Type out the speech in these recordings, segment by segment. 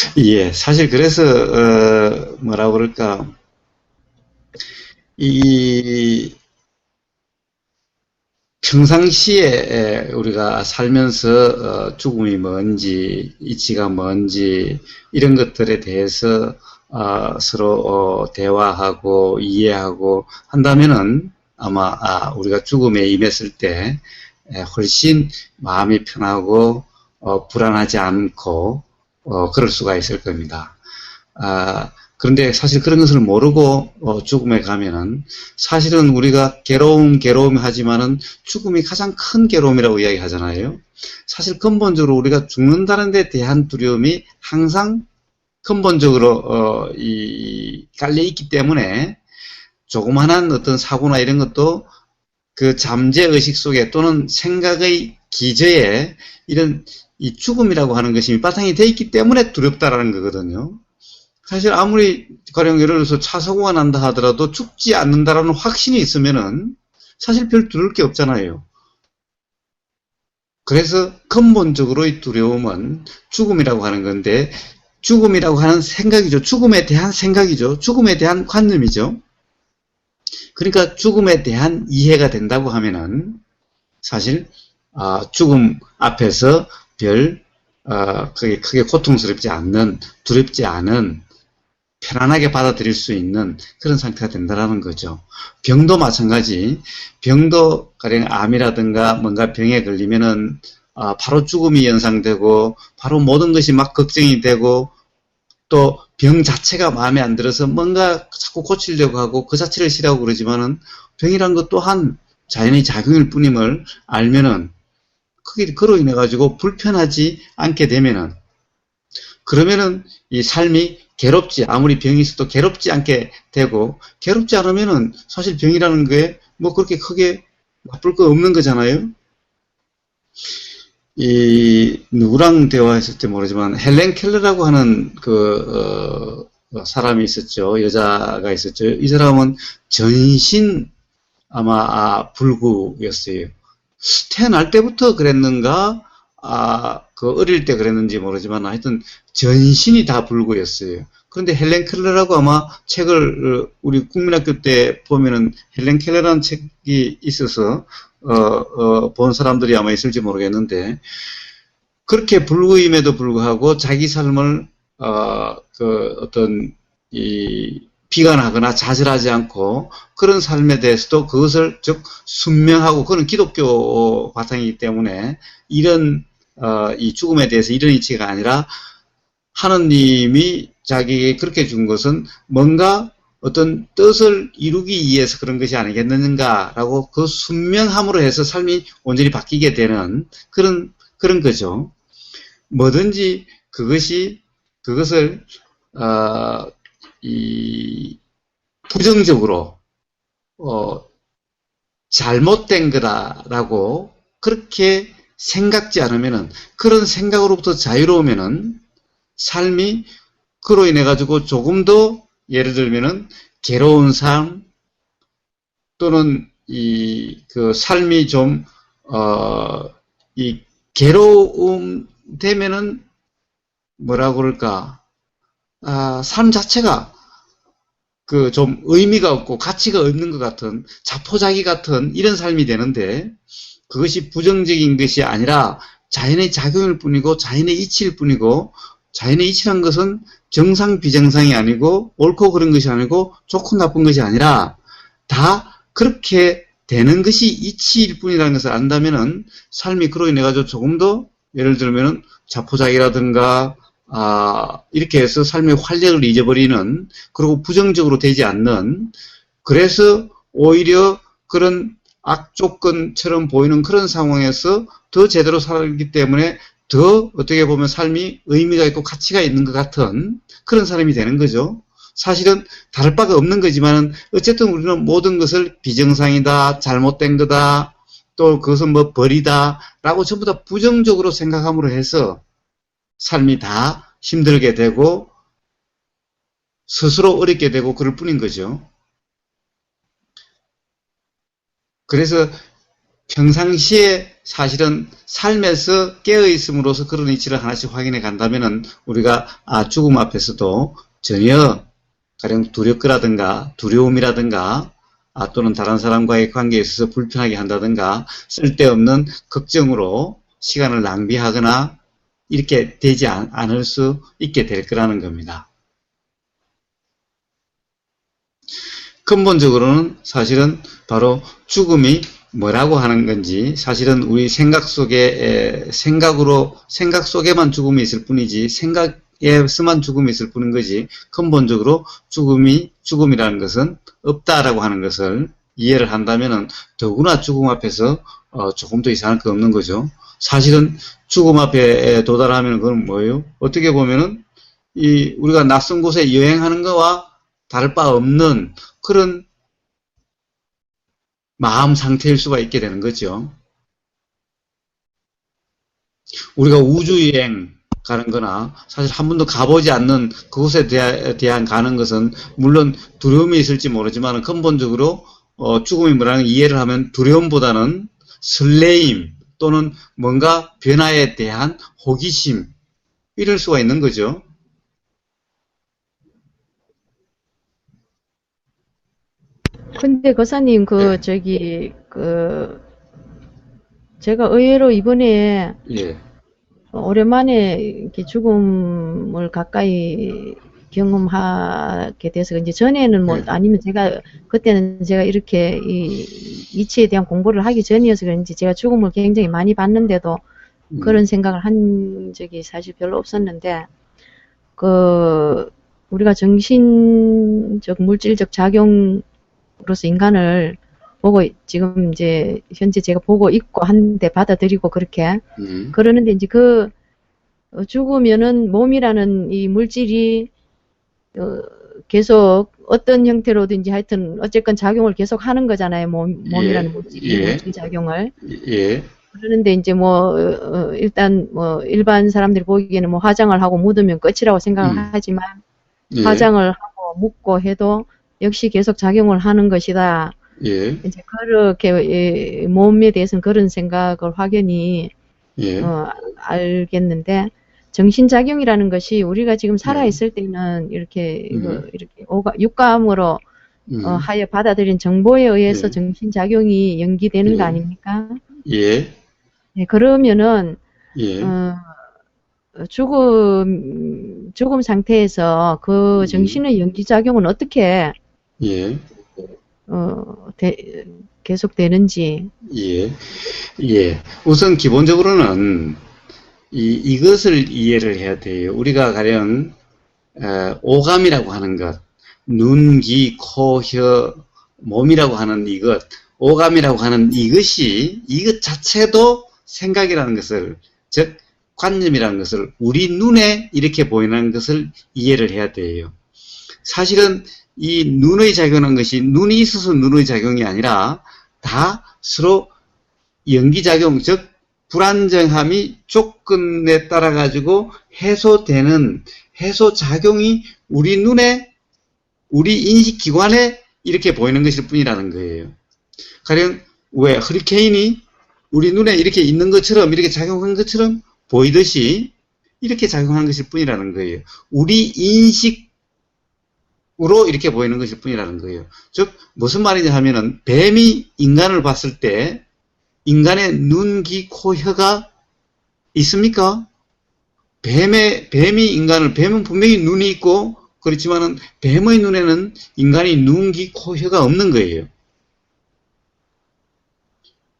예, 사실 그래서 어, 뭐라 그럴까. 이 평상시에 우리가 살면서 어, 죽음이 뭔지 이치가 뭔지 이런 것들에 대해서 어, 서로 대화하고 이해하고 한다면은 아마 아, 우리가 죽음에 임했을 때 훨씬 마음이 편하고 불안하지 않고 그럴 수가 있을 겁니다. 아, 그런데 사실 그런 것을 모르고 어, 죽음에 가면은 사실은 우리가 괴로움 괴로움 하지만은 죽음이 가장 큰 괴로움이라고 이야기하잖아요. 사실 근본적으로 우리가 죽는다는 데 대한 두려움이 항상 근본적으로 어, 이 깔려 있기 때문에 조그만한 어떤 사고나 이런 것도 그 잠재 의식 속에 또는 생각의 기저에 이런 이 죽음이라고 하는 것이 바탕이 돼 있기 때문에 두렵다라는 거거든요. 사실 아무리 가령 예를 들어서 차 사고가 난다 하더라도 죽지 않는다라는 확신이 있으면은 사실 별 두려울 게 없잖아요. 그래서 근본적으로의 두려움은 죽음이라고 하는 건데 죽음이라고 하는 생각이죠. 죽음에 대한 생각이죠. 죽음에 대한 관념이죠. 그러니까 죽음에 대한 이해가 된다고 하면은 사실 아, 죽음 앞에서 별 어, 크게, 크게 고통스럽지 않는 두렵지 않은 편안하게 받아들일 수 있는 그런 상태가 된다는 거죠. 병도 마찬가지. 병도 가령 암이라든가 뭔가 병에 걸리면은 아, 바로 죽음이 연상되고 바로 모든 것이 막 걱정이 되고 또 병 자체가 마음에 안 들어서 뭔가 자꾸 고치려고 하고 그 자체를 싫어하고 그러지만은 병이란 것 또한 자연의 작용일 뿐임을 알면은 그게 그로 인해 가지고 불편하지 않게 되면은 그러면은 이 삶이 괴롭지 아무리 병이 있어도 괴롭지 않게 되고 괴롭지 않으면은 사실 병이라는 게 뭐 그렇게 크게 나쁠 거 없는 거잖아요. 이 누구랑 대화했을 때 모르지만 헬렌 켈러라고 하는 그 어, 사람이 있었죠. 여자가 있었죠. 이 사람은 전신 아마 아, 불구였어요. 태어날 때부터 그랬는가 아, 그 어릴 때 그랬는지 모르지만 하여튼 전신이 다 불구였어요. 그런데 헬렌 켈러라고 아마 책을 어, 우리 국민학교 때 보면은 헬렌 켈러라는 책이 있어서 어, 어, 본 사람들이 아마 있을지 모르겠는데 그렇게 불구임에도 불구하고 자기 삶을 어, 그 어떤 이 비관하거나 좌절하지 않고 그런 삶에 대해서도 그것을 즉 순명하고 그런 기독교 바탕이기 때문에 이런 어, 이 죽음에 대해서 이런 이치가 아니라 하느님이 자기에게 그렇게 준 것은 뭔가 어떤 뜻을 이루기 위해서 그런 것이 아니겠는가라고 그 순명함으로 해서 삶이 온전히 바뀌게 되는 그런 그런 거죠. 뭐든지 그것이 그것을 어, 이 부정적으로 어, 잘못된 거다라고 그렇게 생각지 않으면은 그런 생각으로부터 자유로우면은 삶이 그로 인해 가지고 조금 더 예를 들면은 괴로운 삶 또는 이 그 삶이 좀 어 이 괴로움 되면은 뭐라 그럴까 아, 삶 자체가 그 좀 의미가 없고 가치가 없는 것 같은 자포자기 같은 이런 삶이 되는데 그것이 부정적인 것이 아니라 자연의 작용일 뿐이고 자연의 이치일 뿐이고 자연의 이치란 것은 정상 비정상이 아니고 옳고 그런 것이 아니고 좋고 나쁜 것이 아니라 다 그렇게 되는 것이 이치일 뿐이라는 것을 안다면은 삶이 그로 인해 가지고 조금 더 예를 들면은 자포자기라든가 아 이렇게 해서 삶의 활력을 잊어버리는 그리고 부정적으로 되지 않는 그래서 오히려 그런 악조건처럼 보이는 그런 상황에서 더 제대로 살기 때문에 더 어떻게 보면 삶이 의미가 있고 가치가 있는 것 같은 그런 사람이 되는 거죠. 사실은 다를 바가 없는 거지만 어쨌든 우리는 모든 것을 비정상이다, 잘못된 거다, 또 그것은 뭐 벌이다 라고 전부 다 부정적으로 생각함으로 해서 삶이 다 힘들게 되고 스스로 어렵게 되고 그럴 뿐인 거죠. 그래서 평상시에 사실은 삶에서 깨어있음으로써 그런 이치를 하나씩 확인해 간다면은 우리가 아, 죽음 앞에서도 전혀 가령 두렵거라든가 두려움이라든가 아, 또는 다른 사람과의 관계에 있어서 불편하게 한다든가 쓸데없는 걱정으로 시간을 낭비하거나 이렇게 되지 않, 않을 수 있게 될 거라는 겁니다. 근본적으로는 사실은 바로 죽음이 뭐라고 하는 건지 사실은 우리 생각 속에 생각으로 생각 속에만 죽음이 있을 뿐이지 생각에서만 죽음이 있을 뿐인 거지 근본적으로 죽음이 죽음이라는 것은 없다라고 하는 것을 이해를 한다면은 더구나 죽음 앞에서 어, 조금 더 이상할 거 없는 거죠. 사실은 죽음 앞에 도달하면 그건 뭐예요? 어떻게 보면은 이 우리가 낯선 곳에 여행하는 거와 다를 바 없는 그런 마음 상태일 수가 있게 되는 거죠. 우리가 우주여행 가는 거나 사실 한 번도 가보지 않는 그곳에 대한 가는 것은 물론 두려움이 있을지 모르지만 근본적으로 어, 죽음이 뭐라는 이해를 하면 두려움보다는 설레임 또는 뭔가 변화에 대한 호기심 이럴 수가 있는 거죠. 근데 거사님 그 네. 저기 그 제가 의외로 이번에 예. 오랜만에 이렇게 죽음을 가까이 경험하게 돼서 이제 전에는 뭐 네. 아니면 제가 그때는 제가 이렇게 이 이치에 대한 공부를 하기 전이어서 그런지 제가 죽음을 굉장히 많이 봤는데도 음. 그런 생각을 한 적이 사실 별로 없었는데 그 우리가 정신적 물질적 작용으로서 인간을 보고 지금 이제 현재 제가 보고 있고 한데 받아들이고 그렇게 음. 그러는데 이제 그 어, 죽으면은 몸이라는 이 물질이 어, 계속 어떤 형태로든지 하여튼 어쨌건 작용을 계속 하는 거잖아요. 몸, 몸이라는 예, 물질이 예. 물질 작용을. 예. 그러는데 이제 뭐 어, 어, 일단 뭐 일반 사람들이 보기에는 뭐 화장을 하고 묻으면 끝이라고 생각을 음. 하지만 예. 화장을 하고 묻고 해도 역시 계속 작용을 하는 것이다. 예. 이제 그렇게 이 몸에 대해서는 그런 생각을 확연히 예. 어, 알겠는데 정신작용이라는 것이 우리가 지금 살아 있을 때는 이렇게 음. 이거 이렇게 오가, 육감으로 음. 어, 하여 받아들인 정보에 의해서 네. 정신작용이 연기되는 거 예. 아닙니까? 예. 네, 그러면은 예. 어, 죽음 죽음 상태에서 그 음. 정신의 연기작용은 어떻게 예. 어, 대- 계속되는지 예. 예. 우선 기본적으로는 이, 이것을 이해를 해야 돼요. 우리가 가령 에, 오감이라고 하는 것, 눈, 귀, 코, 혀, 몸이라고 하는 이것, 오감이라고 하는 이것이 이것 자체도 생각이라는 것을 즉 관념이라는 것을 우리 눈에 이렇게 보이는 것을 이해를 해야 돼요. 사실은 이 눈의 작용하는 것이 눈이 있어서 눈의 작용이 아니라 다 서로 연기작용, 즉, 불안정함이 조건에 따라 가지고 해소되는 해소 작용이 우리 눈에, 우리 인식 기관에 이렇게 보이는 것일 뿐이라는 거예요. 가령, 왜, 허리케인이 우리 눈에 이렇게 있는 것처럼, 이렇게 작용한 것처럼 보이듯이 이렇게 작용한 것일 뿐이라는 거예요. 우리 인식, 으로 이렇게 보이는 것일 뿐이라는 거예요. 즉 무슨 말이냐 하면은 뱀이 인간을 봤을 때 인간의 눈, 귀, 코, 혀가 있습니까? 뱀의 뱀이 인간을 뱀은 분명히 눈이 있고 그렇지만은 뱀의 눈에는 인간이 눈, 귀, 코, 혀가 없는 거예요.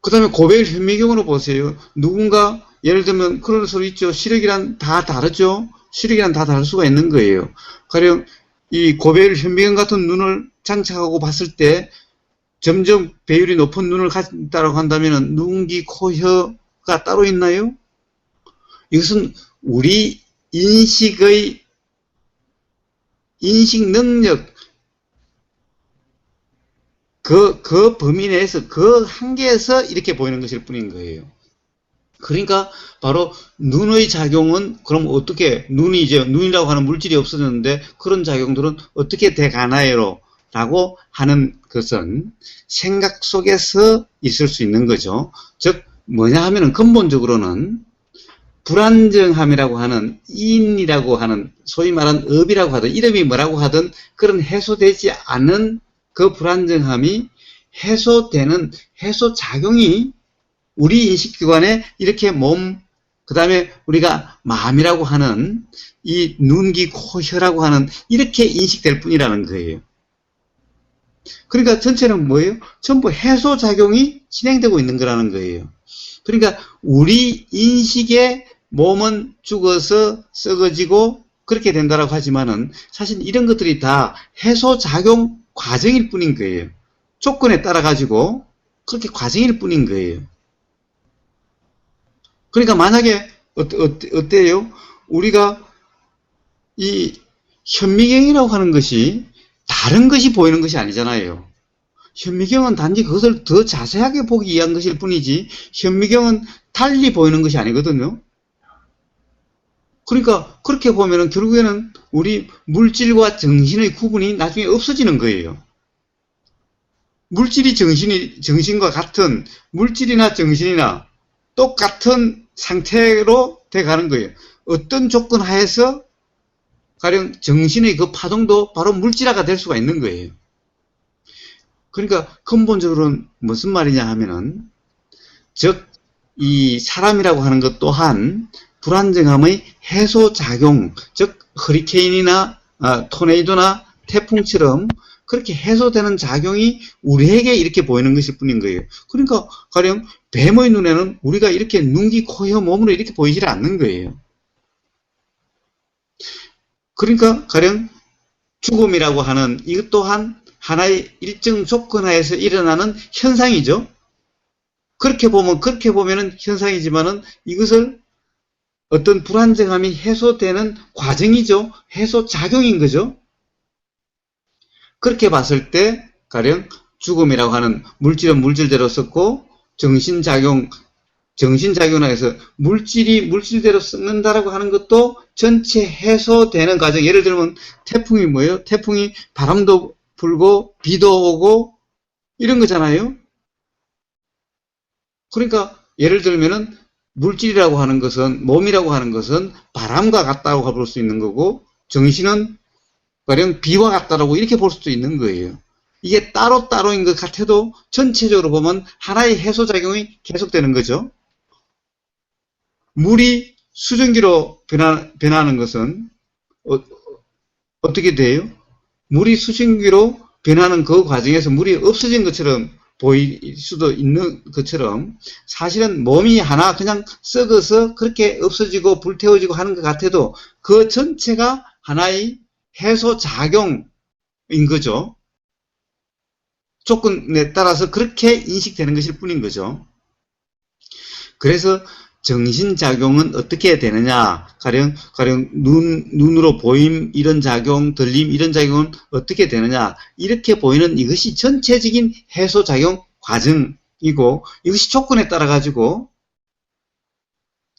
그 다음에 고배일 현미경으로 보세요. 누군가 예를 들면 그런 소리 있죠. 시력이란 다 다르죠. 시력이란 다 다를 수가 있는 거예요. 가령 이 고배율 현미경 같은 눈을 장착하고 봤을 때 점점 배율이 높은 눈을 가진다고 한다면 눈, 귀, 코, 혀가 따로 있나요? 이것은 우리 인식의 인식 능력 그, 그 범위 내에서 그 한계에서 이렇게 보이는 것일 뿐인 거예요. 그러니까 바로 눈의 작용은 그럼 어떻게 눈이 이제 눈이라고 하는 물질이 없어졌는데 그런 작용들은 어떻게 돼 가나요로 라고 하는 것은 생각 속에서 있을 수 있는 거죠. 즉, 뭐냐 하면은 근본적으로는 불안정함이라고 하는 인이라고 하는 소위 말하는 업이라고 하든 이름이 뭐라고 하든 그런 해소되지 않은 그 불안정함이 해소되는 해소 작용이 우리 인식기관에 이렇게 몸, 그 다음에 우리가 마음이라고 하는 이 눈, 귀, 코, 혀라고 하는 이렇게 인식될 뿐이라는 거예요. 그러니까 전체는 뭐예요? 전부 해소 작용이 진행되고 있는 거라는 거예요. 그러니까 우리 인식에 몸은 죽어서 썩어지고 그렇게 된다라고 하지만은 사실 이런 것들이 다 해소 작용 과정일 뿐인 거예요. 조건에 따라 가지고 그렇게 과정일 뿐인 거예요. 그러니까 만약에 어때, 어때, 어때요? 우리가 이 현미경이라고 하는 것이 다른 것이 보이는 것이 아니잖아요. 현미경은 단지 그것을 더 자세하게 보기 위한 것일 뿐이지 현미경은 달리 보이는 것이 아니거든요. 그러니까 그렇게 보면은 결국에는 우리 물질과 정신의 구분이 나중에 없어지는 거예요. 물질이 정신이 정신과 같은 물질이나 정신이나 똑같은 상태로 돼 가는 거예요. 어떤 조건 하에서 가령 정신의 그 파동도 바로 물질화가 될 수가 있는 거예요. 그러니까 근본적으로는 무슨 말이냐 하면은 즉 이 사람이라고 하는 것 또한 불안정함의 해소 작용, 즉 허리케인이나 아, 토네이도나 태풍처럼 그렇게 해소되는 작용이 우리에게 이렇게 보이는 것일 뿐인 거예요. 그러니까 가령 뱀의 눈에는 우리가 이렇게 눈기, 코, 혀, 몸으로 이렇게 보이질 않는 거예요. 그러니까 가령 죽음이라고 하는 이것 또한 하나의 일정 조건 하에서 일어나는 현상이죠. 그렇게 보면 그렇게 보면은 현상이지만은 이것을 어떤 불안정함이 해소되는 과정이죠. 해소 작용인 거죠. 그렇게 봤을 때 가령 죽음이라고 하는 물질은 물질대로 썼고 정신작용 정신작용을 해서 물질이 물질대로 썩는다라고 하는 것도 전체 해소되는 과정. 예를 들면 태풍이 뭐예요? 태풍이 바람도 불고 비도 오고 이런 거잖아요. 그러니까 예를 들면은 물질이라고 하는 것은 몸이라고 하는 것은 바람과 같다고 볼 수 있는 거고 정신은 가령 비와 같다라고 이렇게 볼 수도 있는 거예요. 이게 따로따로인 것 같아도 전체적으로 보면 하나의 해소작용이 계속되는 거죠. 물이 수증기로 변하, 변하는 것은 어, 떻게 돼요? 물이 수증기로 변하는 그 과정에서 물이 없어진 것처럼 보일 수도 있는 것처럼 사실은 몸이 하나 그냥 썩어서 그렇게 없어지고 불태워지고 하는 것 같아도 그 전체가 하나의 해소 작용인 거죠. 조건에 따라서 그렇게 인식되는 것일 뿐인 거죠. 그래서 정신작용은 어떻게 되느냐? 가령, 가령, 눈, 눈으로 보임, 이런 작용, 들림, 이런 작용은 어떻게 되느냐? 이렇게 보이는 이것이 전체적인 해소작용 과정이고, 이것이 조건에 따라 가지고,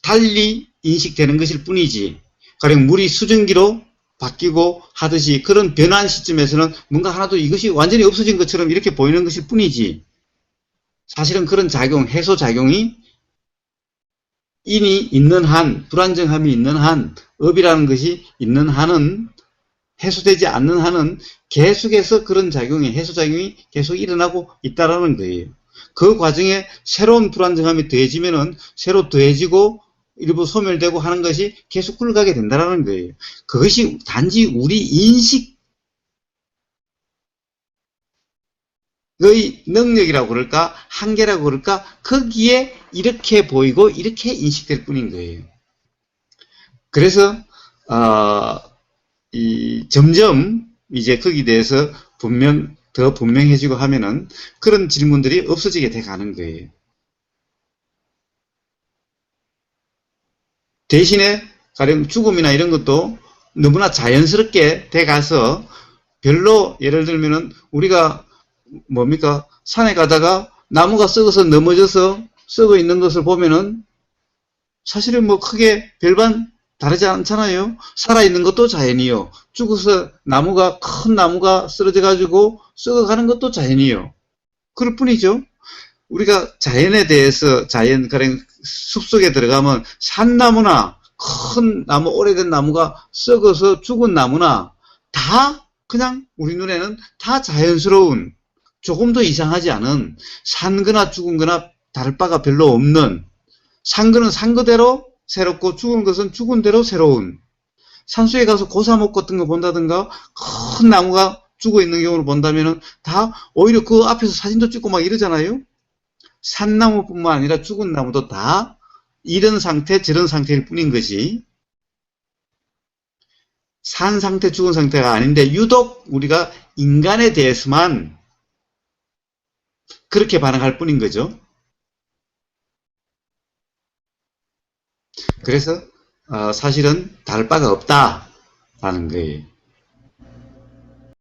달리 인식되는 것일 뿐이지, 가령 물이 수증기로 바뀌고 하듯이 그런 변환 시점에서는 뭔가 하나도 이것이 완전히 없어진 것처럼 이렇게 보이는 것일 뿐이지, 사실은 그런 작용, 해소작용이 인이 있는 한, 불안정함이 있는 한, 업이라는 것이 있는 한은 해소되지 않는 한은 계속해서 그런 작용이, 해소작용이 계속 일어나고 있다라는 거예요. 그 과정에 새로운 불안정함이 더해지면은 새로 더해지고 일부 소멸되고 하는 것이 계속 굴러가게 된다라는 거예요. 그것이 단지 우리 인식 의 능력이라고 그럴까 한계라고 그럴까 거기에 이렇게 보이고 이렇게 인식될 뿐인 거예요. 그래서 어, 이 점점 이제 거기에 대해서 분명 더 분명해지고 하면은 그런 질문들이 없어지게 돼 가는 거예요. 대신에 가령 죽음이나 이런 것도 너무나 자연스럽게 돼 가서 별로 예를 들면은 우리가 뭡니까? 산에 가다가 나무가 썩어서 넘어져서 썩어 있는 것을 보면은 사실은 뭐 크게 별반 다르지 않잖아요. 살아있는 것도 자연이요. 죽어서 나무가, 큰 나무가 쓰러져가지고 썩어가는 것도 자연이요. 그럴 뿐이죠. 우리가 자연에 대해서, 자연, 그런 숲속에 들어가면 산나무나 큰 나무, 오래된 나무가 썩어서 죽은 나무나 다 그냥 우리 눈에는 다 자연스러운, 조금도 이상하지 않은, 산 거나 죽은 거나 다를 바가 별로 없는, 산 거는 산 그대로 새롭고 죽은 것은 죽은 대로 새로운, 산속에 가서 고사목 같은 거 본다든가, 큰 나무가 죽어 있는 경우를 본다면은 다 오히려 그 앞에서 사진도 찍고 막 이러잖아요? 산나무뿐만 아니라 죽은 나무도 다 이런 상태, 저런 상태일 뿐인 것이, 산 상태, 죽은 상태가 아닌데, 유독 우리가 인간에 대해서만 그렇게 반응할 뿐인 거죠. 그래서, 어, 사실은 다를 바가 없다라는 거예요.